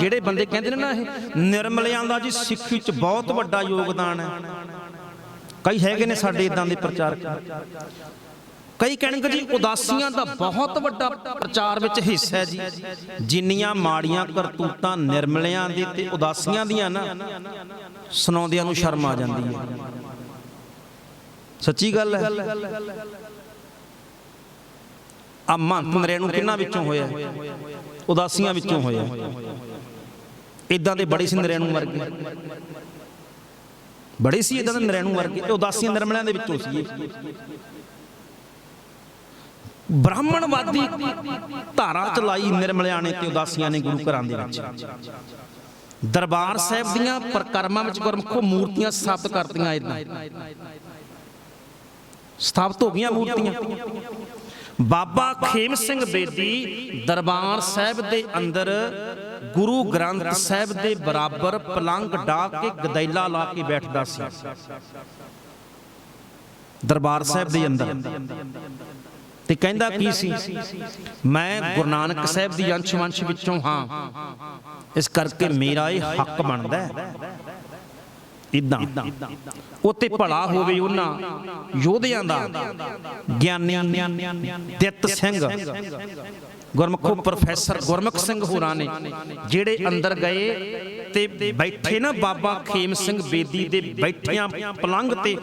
ਜਿਹੜੇ ਬੰਦੇ ਕਹਿੰਦੇ ਨੇ ਨਾ ਇਹ ਨਿਰਮਲਿਆਂ ਦਾ ਜੀ, ਸਿੱਖੀ 'ਚ ਬਹੁਤ ਵੱਡਾ ਯੋਗਦਾਨ ਹੈ। ਕਈ ਹੈਗੇ ਨੇ ਸਾਡੇ ਇਦਾਂ ਦੇ ਪ੍ਰਚਾਰਕ ਕਈ ਕਹਿਣਗੇ ਜੀ, ਉਦਾਸੀਆਂ ਦਾ ਬਹੁਤ ਵੱਡਾ ਪ੍ਰਚਾਰ ਵਿੱਚ ਹਿੱਸਾ ਹੈ ਜੀ। ਜਿੰਨੀਆਂ ਮਾੜੀਆਂ ਕਰਤੂਤਾਂ ਨਿਰਮਲਿਆਂ ਦੀ ਤੇ ਉਦਾਸੀਆਂ ਦੀਆਂ ਨਾ, ਸੁਣਾਉਂਦਿਆਂ ਨੂੰ ਸ਼ਰਮ ਆ ਜਾਂਦੀ ਹੈ। ਸੱਚੀ ਗੱਲ ਹੈ। ਆ ਮਹੰਤ ਨੂੰ ਕਿੰਨਾ ਵਿੱਚੋਂ ਹੋਇਆ? ਉਦਾਸੀਆਂ ਵਿੱਚੋਂ ਹੋਇਆ। ਇਦਾਂ ਦੇ ਬੜੇ ਸੀ ਨਰੈਣੂ ਵਰਗੇ। ਬੜੇ ਸੀ ਇਦਾਂ ਦੇ ਨਰੈਣੂ ਵਰਗੇ ਤੇ ਉਦਾਸੀਆਂ ਨਿਰਮਲਿਆਂ ਦੇ ਵਿੱਚੋਂ ਸੀ ਬ੍ਰਾਹਮਣਵਾਦੀ ਧਾਰਾ ਚਲਾਈ ਨਿਰਮਲਿਆਂ ਨੇ ਤੇ ਉਦਾਸੀਆਂ ਨੇ ਗੁਰੂ ਘਰਾਂ ਦੇ ਵਿੱਚ। ਦਰਬਾਰ ਸਾਹਿਬ ਦੀਆਂ ਪ੍ਰਕਰਮਾਂ ਵਿੱਚ ਗੁਰਮੁਖੋ ਮੂਰਤੀਆਂ ਸਥਾਪਿਤ ਕਰਤੀਆਂ ਇਦਾਂ ਸਥਾਪਿਤ ਹੋ ਗਈਆਂ ਮੂਰਤੀਆਂ। ਬਾਬਾ ਖੇਮ ਸਿੰਘ ਬੇਦੀ ਦਰਬਾਰ ਸਾਹਿਬ ਦੇ ਅੰਦਰ ਗੁਰੂ ਗ੍ਰੰਥ ਸਾਹਿਬ ਦੇ ਬਰਾਬਰ ਪਲੰਗ ਢਾ ਕੇ ਗਦੈਲਾ ਲਾ ਕੇ ਬੈਠਦਾ ਸੀ। ਦਰਬਾਰ ਸਾਹਿਬ ਦੇ ਅੰਦਰ। ਤੇ ਕਹਿੰਦਾ ਕੀ ਸੀ? ਮੈਂ ਗੁਰੂ ਨਾਨਕ ਸਾਹਿਬ ਦੀ ਅੰਸ਼ ਵੰਸ਼ ਵਿੱਚੋਂ ਹਾਂ। ਇਸ ਕਰਕੇ ਮੇਰਾ ਇਹ ਹੱਕ ਬਣਦਾ ਹੈ। ਇਦਾਂ। ਉਤੇ ਭਲਾ ਹੋਵੇ ਉਹਨਾਂ ਯੋਧਿਆਂ ਦਾ ਗਿਆਨੀ ਦਿੱਤ ਸਿੰਘ। ਗੁਰਮੁਖੋ ਪ੍ਰੋਫੈਸਰ ਗੁਰਮੁਖ ਸਿੰਘ ਹੋਰਾਂ ਨੇ ਜਿਹੜੇ ਅੰਦਰ ਗਏ ਤੇ ਬੈਠੇ ਨਾ ਬਾਬਾ ਖੇਮ ਸਿੰਘ ਬੇਦੀ ਦੇ ਬੈਠਿਆਂ ਪਲੰਗ ਤੇ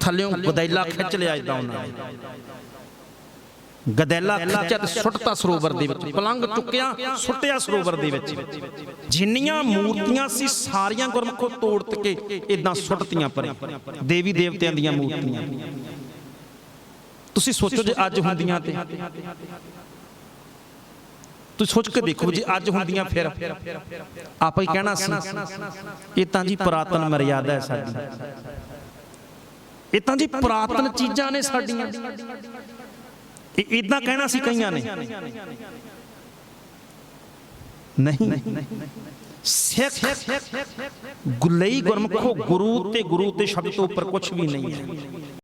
ਥੱਲਿਓਂ ਗਦੈਲਾ ਖਿੱਚ ਲਿਆ ਇਦਾਂ ਉਹਨਾਂ ਨੇ। ਗਦੈਲਾ ਖਿੱਚਿਆ ਤੇ ਸੁੱਟਤਾ ਸਰੋਵਰ ਦੇ ਵਿੱਚ ਪਲੰਗ ਚੁੱਕਿਆ, ਸੁੱਟਿਆ ਸਰੋਵਰ ਦੇ ਵਿੱਚ। ਜਿੰਨੀਆਂ ਮੂਰਤੀਆਂ ਸੀ, ਸਾਰੀਆਂ ਗੁਰਮੁਖੋਂ ਤੋੜ ਕੇ ਇਦਾਂ ਸੁੱਟਤੀਆਂ ਪਰੇ, ਦੇਵੀ ਦੇਵਤਿਆਂ ਦੀਆਂ ਮੂਰਤੀਆਂ। ਤੁਸੀਂ ਸੋਚੋ ਜੇ ਅੱਜ ਹੁੰਦੀਆਂ ਤੇ। ਤੁਸੀਂ ਸੋਚ ਕੇ ਦੇਖੋ ਜੇ ਅੱਜ ਹੁੰਦੀਆਂ ਫਿਰ। ਆਪਾਂ ਹੀ ਕਹਿਣਾ ਸੀ, ਇਹ ਤਾਂ ਜੀ ਪੁਰਾਤਨ ਮਰਿਆਦਾ ਹੈ ਸਾਡੀ। ਇਹ ਤਾਂ ਜੀ ਪੁਰਾਤਨ ਚੀਜ਼ਾਂ ਨੇ ਸਾਡੀਆਂ। ਇਦਾਂ ਕਹਿਣਾ ਸੀ ਕਈਆਂ ਨੇ। ਨਹੀਂ। ਸਿੱਖ ਗੁਲਈ ਗੁਰਮਖੋ ਗੁਰੂ ਤੇ ਗੁਰੂ ਤੇ ਸ਼ਬਦ ਤੋਂ ਉੱਪਰ ਕੁਝ ਵੀ ਨਹੀਂ ਹੈ।